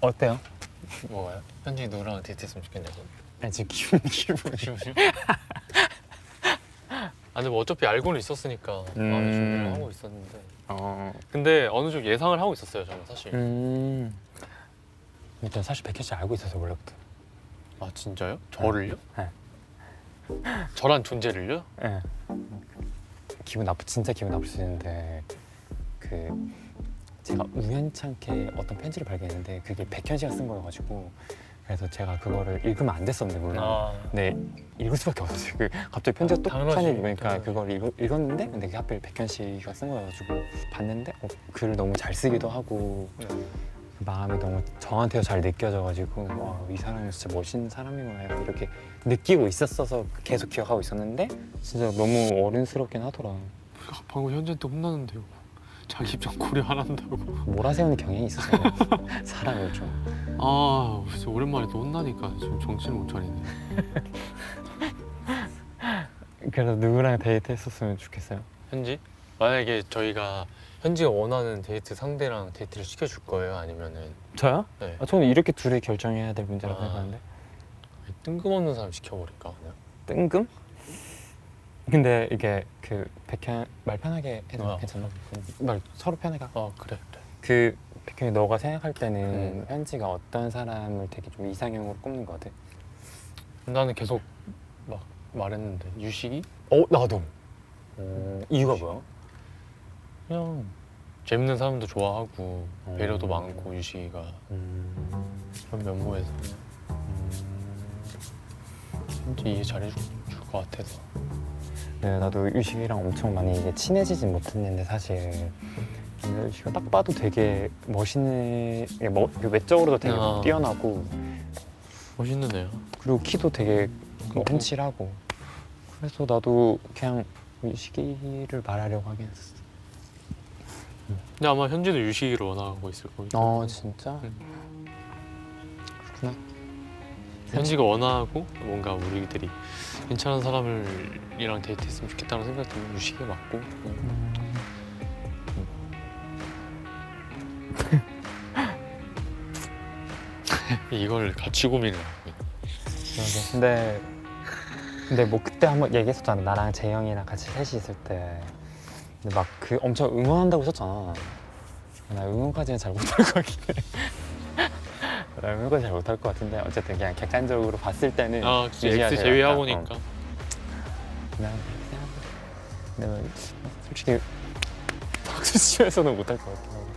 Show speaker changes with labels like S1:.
S1: 어때요?
S2: 뭐가요? 현지 누구랑 데이트했으면 좋겠냐고.
S1: 아니 지금 기분 기분.
S2: 기분이요? 아 근데 뭐 어차피 알고는 있었으니까 마음의
S1: 음.
S2: 준비를 하고 있었는데
S1: 어.
S2: 근데 어느 정도 예상을 하고 있었어요 저는 사실
S1: 음. 일단 사실 백현 씨 알고 있었어요 원래부터.
S2: 아 진짜요? 저를요?
S1: 네.
S2: 저란 존재를요?
S1: 예. 기분 나쁘 진짜 기분 나쁠 수 있는데 그 제가 우연찮게 어떤 편지를 발견했는데 그게 백현 씨가 쓴 거여가지고 그래서 제가 그거를 읽으면 안 됐었는데 물론
S2: 아
S1: 네 읽을 수밖에 없었어요. 그 갑자기 편지가 또
S2: 당연하지,
S1: 보니까
S2: 당연하지.
S1: 그걸 읽, 읽었는데 근데 그게 하필 백현 씨가 쓴 거여가지고 봤는데 어, 글을 너무 잘 쓰기도 하고
S2: 네.
S1: 그 마음이 너무 저한테도 잘 느껴져가지고 와, 이 사람이 진짜 멋있는 사람이구나 이렇게 느끼고 있었어서 계속 기억하고 있었는데 진짜 너무 어른스럽긴 하더라.
S2: 방금 현재한테 혼나는데요 자기 입장 고려 안 한다고
S1: 몰아세우는 경향이 있었어요. 사람을 좀.
S2: 아 진짜 오랜만에 또 혼나니까 지금 정신을 못 차리네
S1: 그래서 누구랑 데이트 했었으면 좋겠어요.
S2: 현지? 만약에 저희가 현지가 원하는 데이트 상대랑 데이트를 시켜줄 거예요? 아니면은
S1: 저요?
S2: 네.
S1: 아, 저는 이렇게 둘이 결정해야 될 문제라고
S2: 아.
S1: 생각하는데
S2: 뜬금없는 사람 시켜버릴까 그냥?
S1: 뜬금? 근데 이게 그 백현 말 편하게 해도
S2: 아.
S1: 괜찮아? 말 서로 편하게 하-
S2: 아 그래 그래
S1: 그 백현이 너가 생각할 때는
S2: 음.
S1: 현지가 어떤 사람을 되게 좀 이상형으로 꼽는 것 같아?
S2: 나는 계속 막 말했는데 유식이?
S1: 어 나도. 어, 이유가 뭐야?
S2: 그냥 재밌는 사람도 좋아하고
S1: 어.
S2: 배려도 많고 유식이가
S1: 음,
S2: 그런 면모에서 현지 이해 잘해줄 것 같아서
S1: 네, 나도 유식이랑 엄청 많이 이제 친해지진 못했는데 사실 근데 유식이가 딱 봐도 되게 멋있는 뭐, 그 외적으로도 되게
S2: 아.
S1: 뛰어나고
S2: 멋있는 애야
S1: 그리고 키도 되게 뭐 훤칠하고 그래서 나도 그냥 유식이를 말하려고 하긴 했었어.
S2: 근데 아마 현지도 유식이를 원하고 있을 거고
S1: 어 진짜?
S2: 음.
S1: 그렇구나.
S2: 현지가 원하고 뭔가 우리들이 괜찮은 사람을이랑 데이트했으면 좋겠다는 생각 들면 유식이 맞고 음. 이걸 같이 고민을 하고.
S1: 그러게. 근데 근데 뭐 그때 한번 얘기했었잖아. 나랑 재영이랑 같이 셋이 있을 때. 근데 막 그 엄청 응원한다고 했었잖아. 나 응원까지는 잘 못할 것 같긴 해. 나 응원까지 잘 못할 것 같은데 어쨌든 그냥 객관적으로 봤을 때는
S2: 아, 그치. X 제외하고. 보니까
S1: 어, 그냥 그냥 근데 뭐 솔직히 박수 치면서는 못할 것 같긴 하고.